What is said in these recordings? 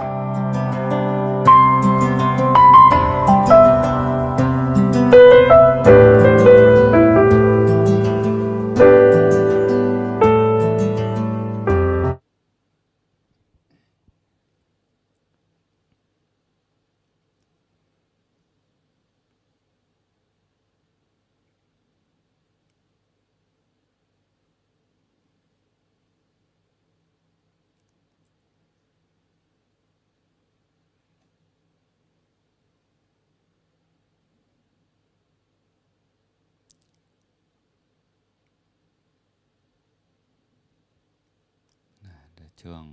you ช่วง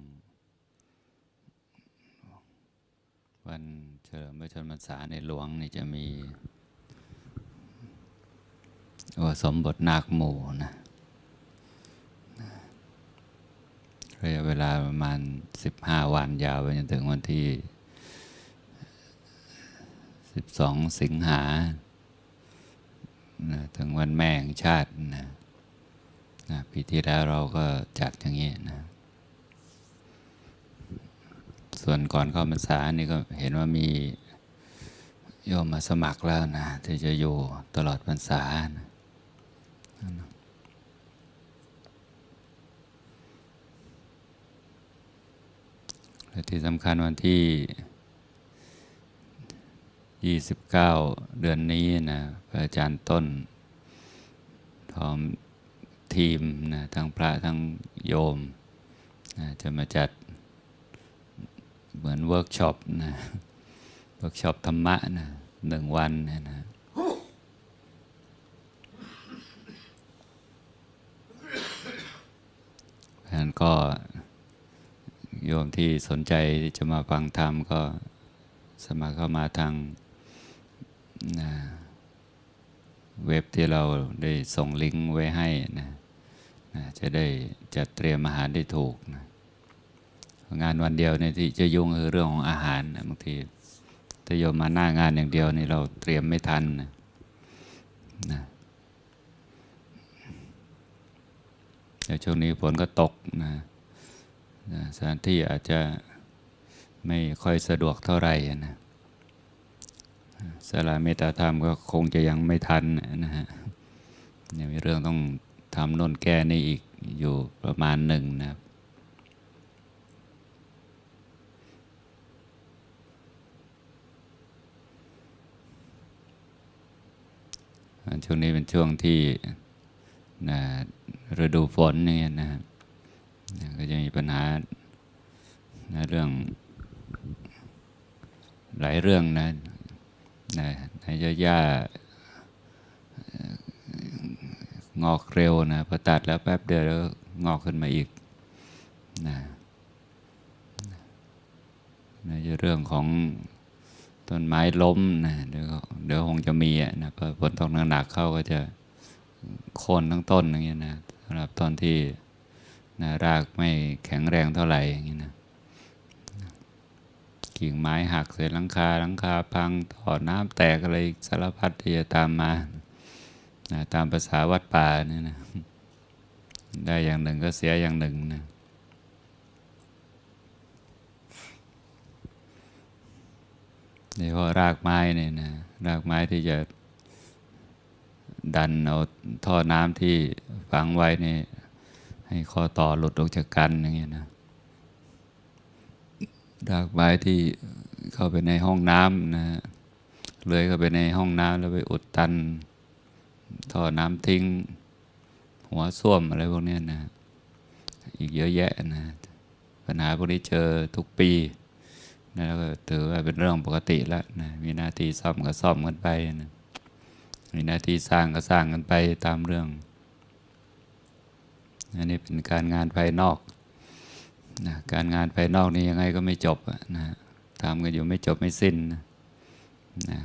วันเฉลิมพระชนมพรรษาในหลวงนี่จะมีอุสมบทนาคหมู่นะระยะเวลาประมาณ 15 วันยาวไปจนถึงวันที่ 12 สิงหานะถึงวันแม่แห่งชาตินะนะปีที่แล้วเราก็จัดอย่างนี้นะ ส่วนก่อนเข้าพรรษานี่ก็เห็นว่ามีโยมมาสมัครแล้วนะที่จะอยู่ตลอดพรรษานะและที่สำคัญวันที่ 29 เดือนนี้นะพระอาจารย์ต้นพร้อมทีมนะทั้งพระทั้งโยมนะจะมาจัด เหมือนเวิร์กช็อปนะเวิร์กช็อปธรรมะนะหนึ่งวันนยนะเพราะฉะนั้นก็โยมที่สนใจที่จะมาฟังธรรมก็สมัครเข้ามาทางนะเว็บที่เราได้ส่งลิงก์ไว้ให้นะนะจะได้จัดเตรียมอาหารได้ถูกนะ งานวันเดียวเนี่ยที่จะยุ่งคือเรื่องของอาหารบางทีถ้าโยมมาหน้างานอย่างเดียวนี่เราเตรียมไม่ทันนะนะแต่ช่วงนี้ฝนก็ตกนะนะสถานที่อาจจะไม่ค่อยสะดวกเท่าไหร่นะสลาเมตตาธรรมก็คงจะยังไม่ทันนะฮะยังมีเรื่องต้องทำน่นแก้นี่อีกอยู่ประมาณหนึ่งนะครับ ช่วงนี้เป็นช่วงที่นะฤดูฝนนี่นะนะก็จะมีปัญหานะเรื่องหลายเรื่องนะนะในหญ้าเอ่องอกเร็วนะพอตัดแล้วแป๊บเดียวแล้วงอกขึ้นมาอีกนะนะเรื่องของ ต้นไม้ล้มนะเดี๋ยวเดี๋ยวคงจะมีนะพอฝนตกหนักๆเข้าก็จะโค่นทั้งต้นอย่างเงี้ยนะสำหรับตอนที่นะรากไม่แข็งแรงเท่าไหร่อย่างเงี้ยนะกิ่งไม้หักเศษหลังคาหลังคาพังต่อน้ำแตกอะไรสารพัดที่จะตามมานะตามภาษาวัดป่าเนี่ยนะได้อย่างหนึ่งก็เสียอย่างหนึ่งนะ โดยเฉพาะรากไม้เนี่ยนะรากไม้ที่จะดันเอาท่อน้ำที่ฝังไว้นี่ให้ข้อต่อหลุดออกจากกันอย่างเงี้ยนะรากไม้ที่เข้าไปในห้องน้ำนะเลื้อยเข้าไปในห้องน้ำแล้วไปอุดตัน ท่อน้ำทิ้ง หัวส้วมอะไรพวกเนี้ยนะ อีกเยอะแยะนะ ปัญหาพวกนี้เจอทุกปี นะแล้วก็ถือว่าเป็นเรื่องปกติแล้วนะมีหน้าที่ซ่อมก็ซ่อมกันไปนะมีหน้าที่สร้างก็สร้างกันไปตามเรื่องอันนี้เป็นการงานภายนอกนะการงานภายนอกนี่ยังไงก็ไม่จบนะทำกันอยู่ไม่จบไม่สิ้นนะนะ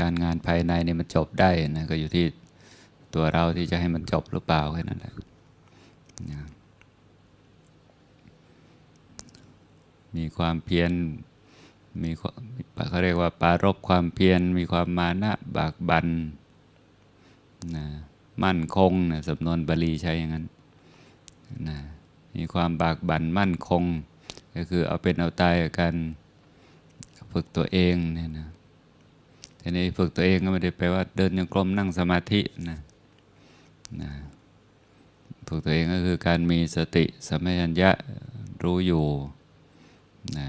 การงานภายในนี่มันจบได้นะก็อยู่ที่ตัวเราที่จะให้มันจบหรือเปล่าแค่นั้นแหละนะ มีความเพียรมีเขาเรียกว่าปรารบความเพียรมีความมานะบากบันนะมั่นคงนะสำนวนบาลีใช้อย่างนั้นนะมีความบากบันมั่นคง ก็คือเอาเป็นเอาตายกับการฝึกตัวเองเนี่ยนะทีนี้ฝึกตัวเองก็ไม่ได้แปลว่าเดินยังกลมนั่งสมาธินะนะฝึกตัวเองก็คือการมีสติสัมปชัญญะรู้อยู่ นะ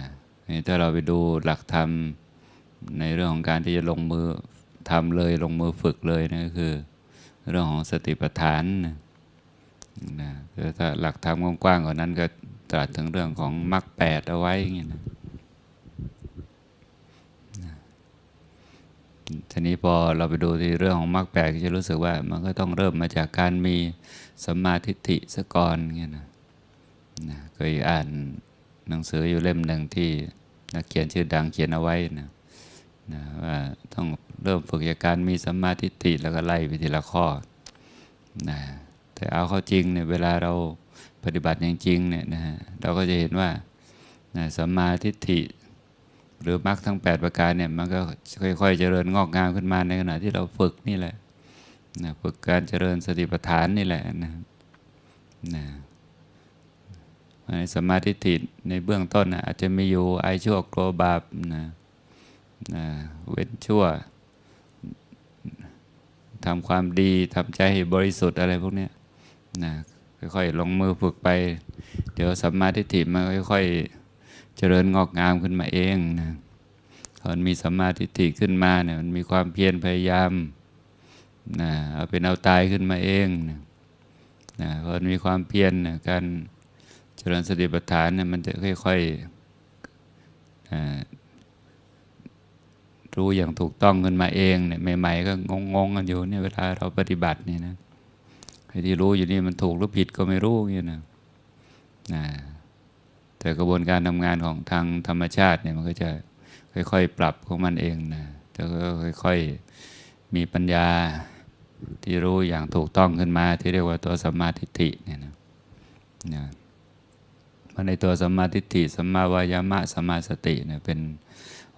นี่ถ้าเราไปดูหลักธรรมในเรื่องของการที่จะลงมือทำเลยลงมือฝึกเลยนะก็คือ เรื่องของสติปัฏฐานนะถ้าหลักธรรมกว้างๆกว่านั้นก็ตรัสถึงเรื่องของมรรคแปดเอาไว้อย่างนี้นะทีนี้พอเราไปดูที่เรื่องของมรรคแปดก็จะรู้สึกว่ามันก็ต้องเริ่มมาจากการมีสัมมาทิฏฐิสะก่อนเงี้ยนะนะเคยอ่าน หนังสืออยู่เล่มหนึ่งที่นักเขียนชื่อดังเขียนเอาไว้นะนะว่าต้องเริ่มฝึกจากการมีสัมมาทิฏฐิแล้วก็ไล่ไปทีละข้อนะแต่เอาเข้าจริงเนี่ยเวลาเราปฏิบัติอย่างจริงเนี่ยนะฮะเราก็จะเห็นว่านะสัมมาทิฏฐิ หรือมรรคทั้ง 8 ประการเนี่ยมันก็ค่อยๆเจริญงอกงามขึ้นมาในขณะที่เราฝึกนี่แหละนะฝึกการเจริญสติปัฏฐานนี่แหละนะนะ สมาธิิในเบื้องต้นนะอาจจะมีอยู่ไอชั่วกลัวบาปนะนะเว้นชั่วทำความดีทำใจให้บริสุทธิ์อะไรพวกนี้นะค่อยๆลงมือฝึกไป เดี๋ยวสัมมาทิฏฐิมันค่อยๆ เจริญงอกงามขึ้นมาเองนะตอนมีสัมมาทิฏฐิขึ้นมาเนี่ยมันมีความเพียรพยายามนะเอาเป็นเอาตายขึ้นมาเองนะนะพอมีความเพียรนะการ เจริญสติปัฏฐานเนี่ยมันจะค่อยๆรู้อย่างถูกต้องขึ้นมาเองเนี่ยใหม่ๆก็งงๆกันอยู่เนี่ยเวลาเราปฏิบัติเนี่ยนะไอ้ที่รู้อยู่นี่มันถูกหรือผิดก็ไม่รู้อย่างนี้นะนะแต่กระบวนการทำงานของทางธรรมชาติเนี่ยมันก็จะค่อยๆ ปรับของมันเองนะแล้วก็ค่อยๆ มีปัญญาที่รู้อย่างถูกต้องขึ้นมาที่เรียกว่าตัวสัมมาทิฏฐิเนี่ยนะนะ มันในตัวสัมมาทิฏฐิสัมมาวายามะสัมมาสติเนี่ยเป็น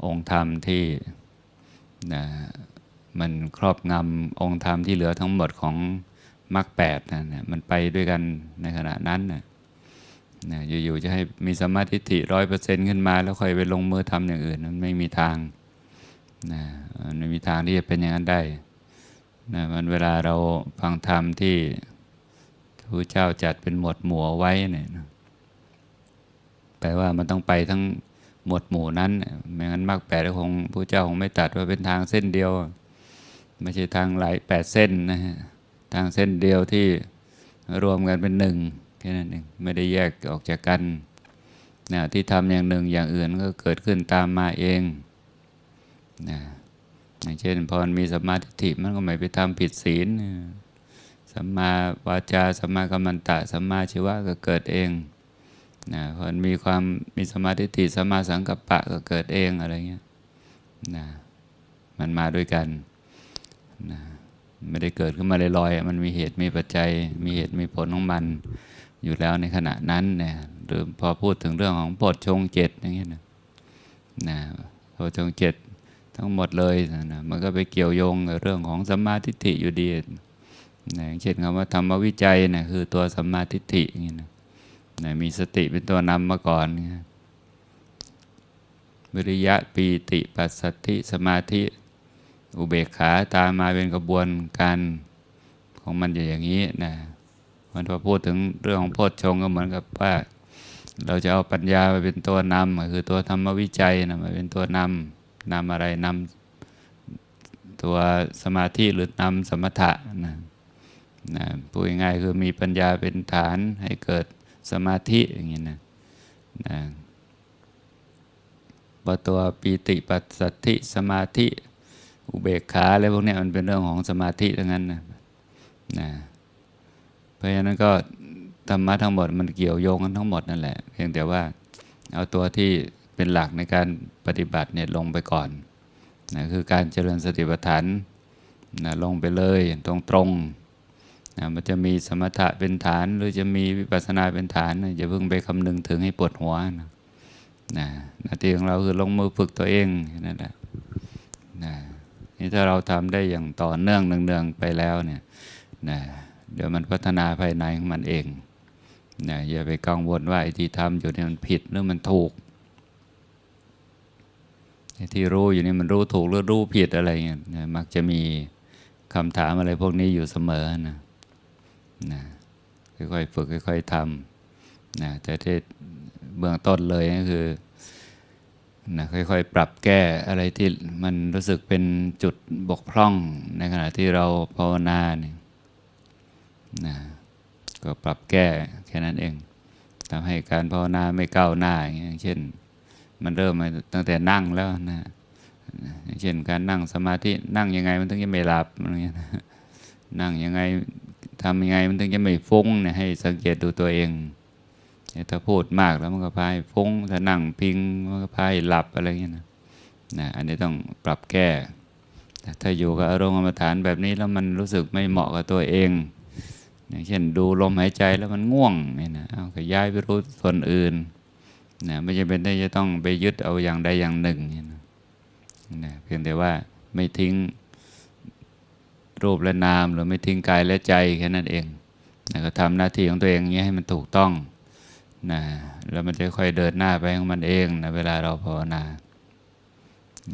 องค์ธรรมที่นะมันครอบงำองค์ธรรมที่เหลือทั้งหมดของมรรคแปดนะมันไปด้วยกันในขณะนั้นนะนะอยู่ๆจะให้มีสมาธิิร้อยเปอร์เซ็นต์ขึ้นมาแล้วค่อยไปลงมือทำอย่างอื่นมันไม่มีทางนะมันไม่มีทางที่จะเป็นอย่างนั้นได้นะมันเวลาเราฟังธรรมที่พระเจ้าจัดเป็นหมวดหมู่ไว้เนี่ย แปลว่ามันต้องไปทั้งหมดหมู่นั้นไม่งั้นมรรคแปดคงพระเจ้าคงไม่ตัดว่าเป็นทางเส้นเดียว ไม่ใช่ทางหลายแปดเส้นนะฮะทางเส้นเดียวที่รวมกันเป็นหนึ่งแค่นั้นเองไม่ได้แยกออกจากกันนะที่ทำอย่างหนึ่งอย่างอื่นก็เกิดขึ้นตามมาเองนะอย่างเช่นพอมีสมาธิมันก็ไม่ไปทำผิดศีลสัมมาวาจาสัมมากัมมันตะสัมมาชีวะก็เกิดเอง นะพอมีความมีสมาธิิสมาสังกัปปะก็เกิดเองอะไรเงี้ยนะมันมาด้วยกันนะไม่ได้เกิดขึ้นมาลอยๆมันมีเหตุมีปัจจัย มีเหตุมีผลของมัน อยู่แล้วในขณะนั้นเนี่ยหรือพอพูดถึงเรื่องของปดชงเจ็ดอย่างเงี้ยนะนะปดชงเจ็ดทั้งหมดเลยนะมันก็ไปเกี่ยวโยงกับเรื่องของสัมมาทิฏฐิอยู่ดีนะอย่างเช่นคำว่าธรรมวิจัยนะคือตัวสัมมาทิฏฐิอย่างเงี้ยนะ นะมีสติเป็นตัวนำมาก่อนวิริยะปีติปัสสัทธิสมาธิ อุเบกขาตามมาเป็นกระบวนการของมันอย่างนี้นะมันพอพูดถึงเรื่องของโพชฌงก็เหมือนกับว่า เราจะเอาปัญญามาเป็นตัวนำคือตัวธรรมวิจัยนะมาเป็นตัวนำนำอะไรนำตัวสมาธิหรือนำสมถะนะนะพูดง่ายๆคือมีปัญญาเป็นฐานให้เกิด สมาธิอย่างนี้นะนะว่าตัวปีติปัสสัทธิสมาธิอุเบกขาอะไรพวกนี้มันเป็นเรื่องของสมาธิทั้งนั้นนะนะเพราะฉะนั้นก็ธรรมะทั้งหมดมันเกี่ยวโยงกันทั้งหมดนั่นแหละเพียงแต่ว่าเอาตัวที่เป็นหลักในการปฏิบัติเนี่ยลงไปก่อนนะคือการเจริญสติปัฏฐานนะลงไปเลยตรงตรง นะมันจะมีสมถะเป็นฐาน หรือจะมีวิปัสสนาเป็นฐานนะอย่าเพิ่งไปคำนึงถึงให้ปวดหัวนะนะหน้าที่ของเราคือลงมือฝึกตัวเองนั่นแหละนะนี่ถ้าเราทำได้อย่างต่อเนื่องเนืองๆไปแล้วเนี่ยนะเดี๋ยวมันพัฒนาภายในของมันเองนะอย่าไปกังวลว่าไอ้ที่ทำอยู่เนี่ยมันผิดหรือมันถูกไอ้ที่รู้อยู่นี่มันรู้ถูกหรือรู้ผิดอะไรเงี้ยมักจะมีคำถามอะไรพวกนี้อยู่เสมอนะ นะค่อยๆฝึกค่อย ๆทำนะแต่ที่เบื้องต้นเลยก็คือนะค่อยๆ ปรับแก้อะไรที่มันรู้สึกเป็นจุดบกพร่องในขณะที่เราภาวนาเนี่ยนะก็ปรับแก้แค่นั้นเองทำให้การภาวนาไม่ก้าวหน้าอย่างเช่น มันเริ่มมาตั้งแต่นั่งแล้วนะเช่นการนั่งสมาธินั่งยังไงมันถึงจะไม่หลับอะไรเงี้ยนั่งยังไง ทำยังไงมันถึงจะไม่ฟุ้งเนี่ยให้สังเกตดูตัวเองถ้าพูดมากแล้วมันก็พายฟุ้งถ้านั่งพิงมันก็พายหลับอะไรเงี้ยนะนะอันนี้ต้องปรับแก่ถ้าอยู่กับอารมณ์กรรมฐานแบบนี้แล้วมันรู้สึกไม่เหมาะกับตัวเองอย่างเช่นดูลมหายใจแล้วมันง่วงเนี่ยนะเอาก็ย้ายไปรู้ส่วนอื่นนะไม่จำเป็นที่จะต้องไปยึดเอาอย่างใดอย่างหนึ่งเนี่ยนะนะเพียงแต่ว่าไม่ทิ้ง รูปและนาม หรือไม่ทิ้งกายและใจแค่นั้นเองนะก็ทำหน้าที่ของตัวเองเงี้ยให้มันถูกต้องนะแล้วมันจะค่อยเดินหน้าไปของมันเองนะเวลาเราภาวนา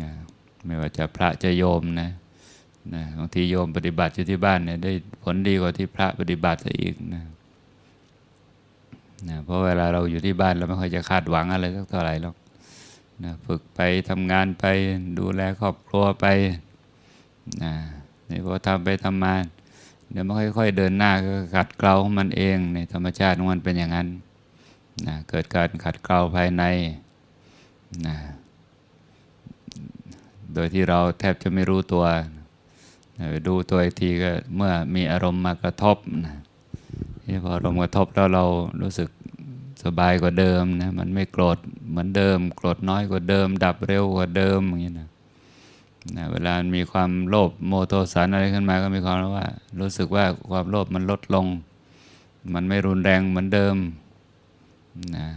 นะไม่ว่าจะพระจะโยมนะนะบางทีโยมปฏิบัติอยู่ที่บ้านเนี่ยได้ผลดีกว่าที่พระปฏิบัติซะอีกนะนะเพราะเวลาเราอยู่ที่บ้านเราไม่ค่อยจะคาดหวังอะไรสักเท่าไหร่หรอกนะฝึกไปทำงานไปดูแลครอบครัวไปนะ นี่พอทำไปทำมาเดี๋ยวมันค่อยๆเดินหน้าก็ขัดเกลาของมันเองในธรรมชาติของมันเป็นอย่างนั้นนะเกิดการขัดเกลาภายในนะโดยที่เราแทบจะไม่รู้ตัวไปดูตัวอีกทีก็เมื่อมีอารมณ์มากระทบนะที่พออารมณ์กระทบแล้วเรารู้สึกสบายกว่าเดิมนะมันไม่โกรธเหมือนเดิม โกรธน้อยกว่าเดิม ดับเร็วกว่าเดิมอย่างนี้นะ นะเวลามีความโลภโมโทสันอะไรขึ้นมาก็มีความรู้ว่า รู้สึกว่าความโลภมันลดลง มันไม่รุนแรงเหมือนเดิมนะ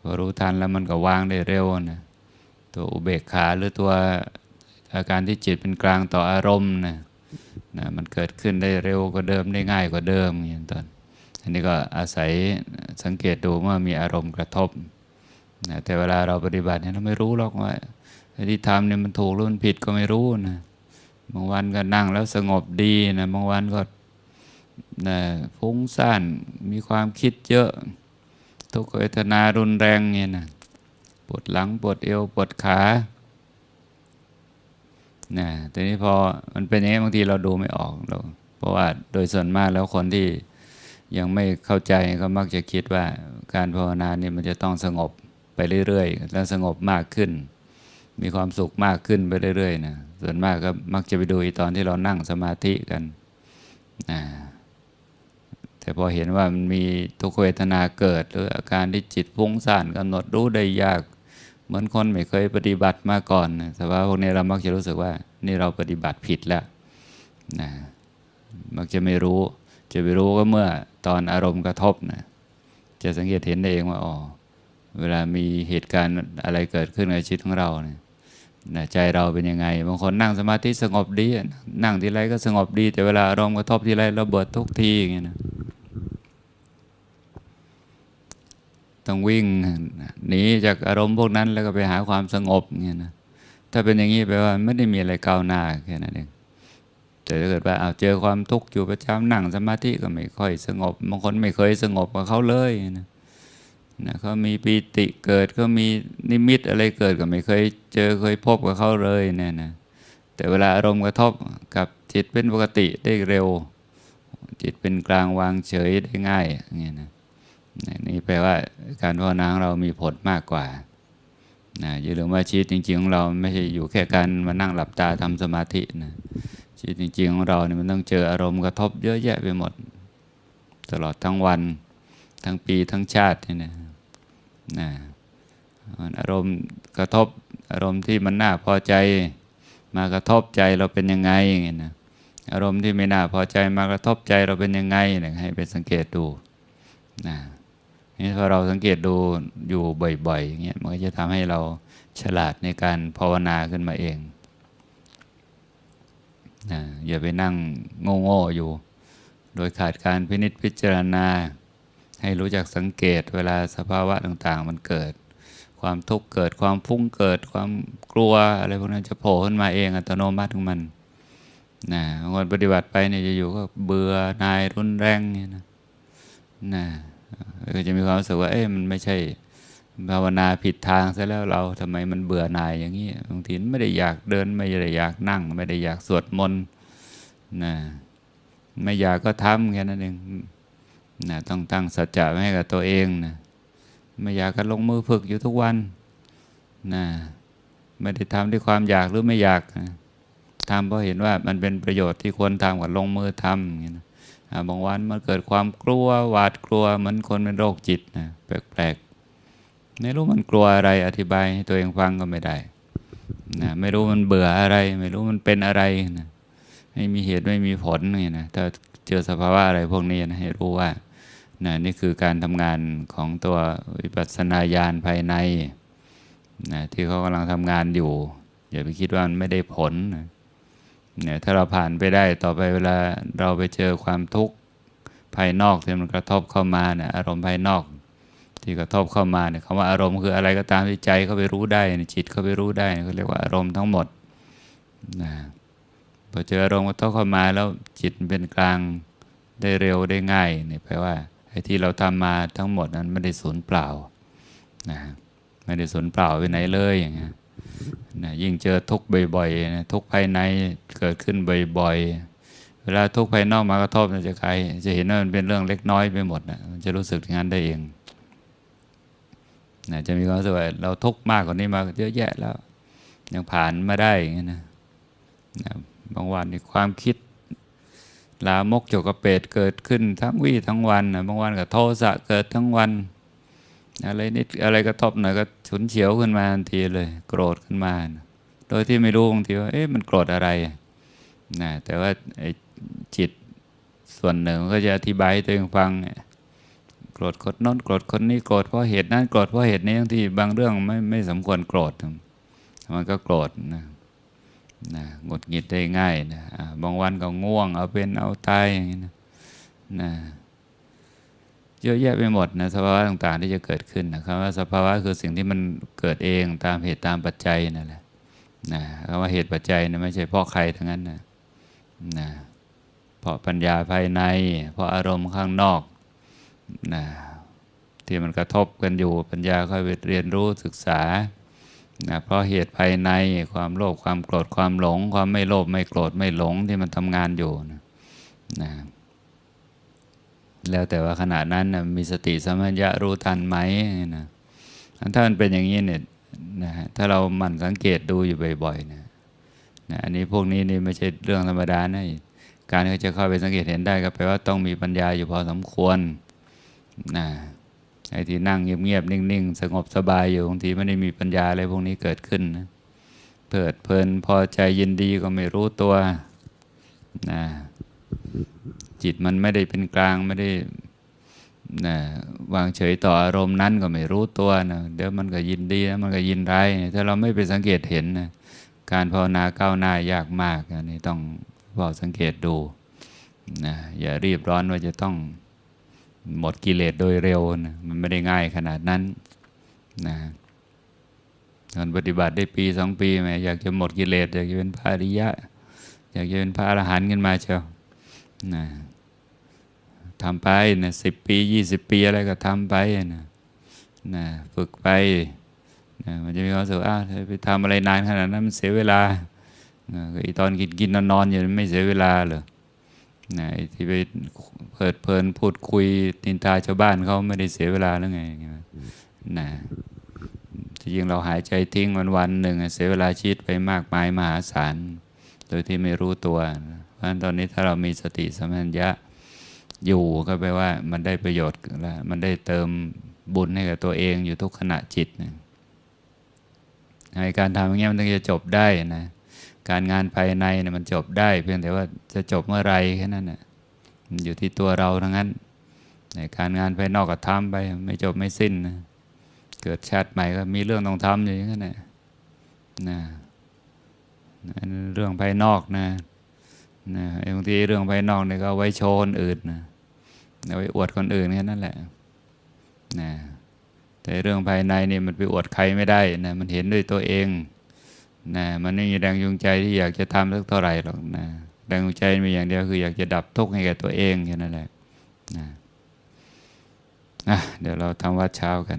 พอรู้ทันแล้วมันก็วางได้เร็วนะตัวอุเบกขาหรือตัวอาการที่จิตเป็นกลางต่ออารมณ์นะนะมันเกิดขึ้นได้เร็วกว่าเดิมได้ง่ายกว่าเดิมอย่างตอนอันนี้ก็อาศัยสังเกตดูเมื่อมีอารมณ์กระทบ นะแต่เวลาเราปฏิบัติเนี่ยเราไม่รู้หรอกว่าที่ทำเนี่ยมันถูกหรือมันผิดก็ไม่รู้นะบางวันก็นั่งแล้วสงบดีนะบางวันก็นะฟุ้งซ่านมีความคิดเยอะ ทุกขเวทนารุนแรงเนี่ยนะปวดหลังปวดเอวปวดขานะแต่นี้พอมันเป็นอย่างนี้บางทีเราดูไม่ออกเราเพราะว่าโดยส่วนมากแล้วคนที่ยังไม่เข้าใจก็มักจะคิดว่าการภาวนาเนี่ยมันจะต้องสงบ ไปเรื่อยๆ แล้วสงบมากขึ้น มีความสุขมากขึ้นไปเรื่อยๆนะส่วนมากก็มักจะไปดูตอนที่เรานั่งสมาธิกันนะแต่พอเห็นว่ามันมีทุกขเวทนาเกิด หรืออาการที่จิตฟุ้งซ่านกำหนดรู้ได้ยาก เหมือนคนไม่เคยปฏิบัติมาก่อนแต่ว่าพวกนี้เรามักจะรู้สึกว่านี่เราปฏิบัติผิดแล้วนะมักจะไม่รู้ จะไปรู้ก็เมื่อตอนอารมณ์กระทบนะจะสังเกตเห็นได้เองว่าอ๋อ เวลามีเหตุการณ์อะไรเกิดขึ้นในชีวิตของเราเนี่ยนะใจเราเป็นยังไง บางคนนั่งสมาธิสงบดี นั่งทีไรก็สงบดี แต่เวลาอารมณ์กระทบทีไรระเบิดทุกทีอย่างเงี้ยนะต้องวิ่งหนีจากอารมณ์พวกนั้นแล้วก็ไปหาความสงบเงี้ยนะถ้าเป็นอย่างนี้แปลว่าไม่ได้มีอะไรก้าวหน้าแค่นั้นเองแต่ถ้าเกิดว่าเอาเจอความทุกข์อยู่ประจำนั่งสมาธิก็ไม่ค่อยสงบบางคนไม่เคยสงบกับเขาเลยนะ นะเขามีปีติเกิดเขามีนิมิตอะไรเกิดก็ไม่เคยเจอเคยพบกับเขาเลยเนี่ยนะแต่เวลาอารมณ์กระทบกับจิตเป็นปกติได้เร็ว จิตเป็นกลางวางเฉยได้ง่ายเงี้ยนะนี่แปลว่าการภาวนาของเรามีผลมากกว่านะอย่าลืมว่าชีวิตจริงๆของเราไม่ใช่อยู่แค่การมานั่งหลับตาทำสมาธินะชีวิตจริงๆของเราเนี่ยมันต้องเจออารมณ์กระทบเยอะแยะไปหมด ตลอดทั้งวัน ทั้งปีทั้งชาตินี่นะ อารมณ์กระทบอารมณ์ที่มันน่าพอใจ มากระทบใจเราเป็นยังไงอย่างเงี้ยนะอารมณ์ที่ไม่น่าพอใจมากระทบใจเราเป็นยังไงเนี่ยให้ไปสังเกตดูนะนี่พอเราสังเกตดูอยู่บ่อยๆอย่างเงี้ยมันก็จะทำให้เราฉลาดในการภาวนาขึ้นมาเองนะอย่าไปนั่งโง่ๆอยู่ โดยขาดการพินิจพิจารณา ให้รู้จักสังเกตเวลาสภาวะต่างๆ มันเกิด ความทุกข์เกิดความฟุ้งเกิด ความกลัวอะไรพวกนั้นจะโผล่ขึ้นมาเองอัตโนมัติของมันนะคนปฏิบัติไปเนี่ยจะอยู่ก็เบื่อนายรุนแรงเนี่ยนะนะก็จะมีความรู้สึกว่า เอ๊ะมันไม่ใช่ภาวนาผิดทางซะแล้วเราทำไมมันเบื่อหน่ายอย่างนี้บางทีไม่ได้อยากเดิน ไม่ได้อยากนั่ง ไม่ได้อยากสวดมนต์นะไม่อยากก็ทำแค่นั้นเอง นะต้องตั้งสัจจะไว้ให้กับตัวเองนะไม่อยากก็ลงมือฝึกอยู่ทุกวันนะไม่ได้ทำด้วยความอยากหรือไม่อยากนะทำเพราะเห็นว่ามันเป็นประโยชน์ที่ควรทำกับลงมือทำอย่างนี้นะบางวันมันเกิดความกลัวหวาดกลัวเหมือนคนเป็นโรคจิตนะแปลกๆไม่รู้มันกลัวอะไรอธิบายให้ตัวเองฟังก็ไม่ได้นะไม่รู้มันเบื่ออะไร ไม่รู้มันเป็นอะไรนะไม่มีเหตุไม่มีผลนี่นะถ้าเจอสภาวะอะไรพวกนี้นะให้รู้ว่า นะนี่คือการทำงานของตัววิปัสสนาญาณภายในนะที่เขากำลังทำงานอยู่ อย่าไปคิดว่ามันไม่ได้ผลนะเนี่ยถ้าเราผ่านไปได้ต่อไปเวลาเราไปเจอความทุกข์ภายนอกที่มันกระทบเข้ามาเนี่ยอารมณ์ภายนอกที่กระทบเข้ามาเนี่ยคำว่าอารมณ์คืออะไรก็ตามที่ใจเขาไปรู้ได้จิตเขาไปรู้ได้เขาเรียกว่าอารมณ์ทั้งหมดนะพอเจออารมณ์กระทบเข้ามาแล้วจิตเป็นกลางได้เร็วได้ง่ายเนี่ยแปลว่า ไอ้ที่เราทำมาทั้งหมดนั้นไม่ได้สูญเปล่านะไม่ได้สูญเปล่าไปไหนเลยอย่างเงี้ยนะยิ่งเจอทุกข์บ่อยๆนะทุกข์ภายในเกิดขึ้นบ่อยๆ เวลาทุกข์ภายนอกมากระทบจะใคร จะเห็นว่ามันเป็นเรื่องเล็กน้อยไปหมดนะมันจะรู้สึกอย่างนั้นได้เองนะจะมีความรู้สึกว่าเราทุกข์มากกว่านี้มาเยอะแยะแล้ว ยังผ่านมาได้อย่างนี้นะนะบางวันนี่ความคิด ลามกจกกระเปดเกิดขึ้นทั้งวี่ทั้งวันนะบางวันก็โทสะเกิดทั้งวันอะไรนิดอะไรกระทบหน่อยก็ฉุนเฉียวขึ้นมาทันทีเลย โกรธขึ้นมา โดยที่ไม่รู้บางทีว่าเอ๊ะมันโกรธอะไรนะแต่ว่าไอ้จิตส่วนหนึ่งก็จะอธิบายให้ตัวเองฟัง โกรธคนน้นโกรธคนนี้โกรธเพราะเหตุนั้นโกรธเพราะเหตุนี้บางทีบางเรื่องไม่ไม่สมควรโกรธมันก็โกรธนะ นะหงุดหงิดได้ง่ายนะบางวันก็ง่วง เอาเป็นเอาตายอย่างนี้นะนะเยอะแยะไปหมดนะสภาวะต่างๆ ที่จะเกิดขึ้นนะครับว่าสภาวะคือสิ่งที่มันเกิดเองตามเหตุตามปัจจัยนั่นแหละนะคำว่าเหตุปัจจัยนะไม่ใช่เพราะใครทั้งนั้นนะนะเพราะปัญญาภายใน เพราะอารมณ์ข้างนอกนะที่มันกระทบกันอยู่ปัญญาค่อยไปเรียนรู้ศึกษา นะเพราะเหตุภายในความโลภความโกรธความหลง ความไม่โลภไม่โกรธไม่หลงที่มันทำงานอยู่นะนะแล้วแต่ว่าขณะนั้นนะมีสติสัมปชัญญะรู้ทันไหมนะถ้ามันเป็นอย่างนี้เนี่ยนะถ้าเราหมั่นสังเกตดูอยู่บ่อยๆนะนะอันนี้พวกนี้นี่ไม่ใช่เรื่องธรรมดานะการที่จะเข้าไปสังเกตเห็นได้ก็แปลว่าต้องมีปัญญาอยู่พอสมควรนะ ไอ้ที่นั่งเงียบๆนิ่ง ๆ สงบสบายอยู่บางทีไม่ได้มีปัญญาอะไรพวกนี้เกิดขึ้นนะเพิดเพลินพอใจยินดีก็ไม่รู้ตัวนะจิตมันไม่ได้เป็นกลางไม่ได้นะวางเฉยต่ออารมณ์นั้นก็ไม่รู้ตัวนะเดี๋ยวมันก็ยินดีแล้วมันก็ยินร้ายถ้าเราไม่ไปสังเกตเห็นนะการภาวนาก้าวหน้ายากมากอันนี้ต้องเฝ้าสังเกตดูนะอย่ารีบร้อนว่าจะต้อง หมดกิเลสโดยเร็วนะมันไม่ได้ง่ายขนาดนั้นนะตอนปฏิบัติได้ปีสองปีไหมอยากจะหมดกิเลสอยากจะเป็นพระอริยะ อยากจะเป็นพระอรหันต์ขึ้นมาเชียวนะทำไปนะสิบปียี่สิบปีอะไรก็ทำไปนะนะฝึกไปนะมันจะมีความสึกอ้าวไปทำอะไรนานขนาดนั้นมันเสียเวลานะอีตอนกินกินนอนนอนอยู่ไม่เสียเวลาเหรอ นะที่ไปเปิดเพลินพูดคุยตินตาชาวบ้านเขาไม่ได้เสียเวลาแล้วไงนะที่จริงเราหายใจทิ้งวันวันหนึ่งเสียเวลาชีวิตไปมากมายมหาศาลโดยที่ไม่รู้ตัว เพราะฉะนั้นตอนนี้ถ้าเรามีสติสัมปชัญญะอยู่ก็แปลว่ามันได้ประโยชน์แล้วมันได้เติมบุญให้กับตัวเองอยู่ทุกขณะจิตนะในการทำอย่างนี้ยมันถึงจะจบได้นะ การงานภายในเนี่ยมันจบได้ เพียงแต่ว่าจะจบเมื่อไรแค่นั้นนะมันอยู่ที่ตัวเราทั้งนั้นในการงานภายนอกก็ทำไป ไม่จบไม่สิ้นนะเกิดชาติใหม่ก็มีเรื่องต้องทำอย่างนั้นนะนะเรื่องภายนอกนะนะบางทีเรื่องภายนอกเนี่ยก็ไว้โชว์คนอื่นนะเอาไว้อวดคนอื่นแค่นั้นแหละนะแต่เรื่องภายในนี่มันไปอวดใครไม่ได้นะมันเห็นด้วยตัวเอง นะมันไม่มีแรงจูงใจที่อยากจะทำสักเท่าไหร่หรอกนะแรงจูงใจมีอย่างเดียวคืออยากจะดับทุกข์ให้แก่ตัวเองแค่นั้นแหละนะอะเดี๋ยวเราทำวัดเช้ากัน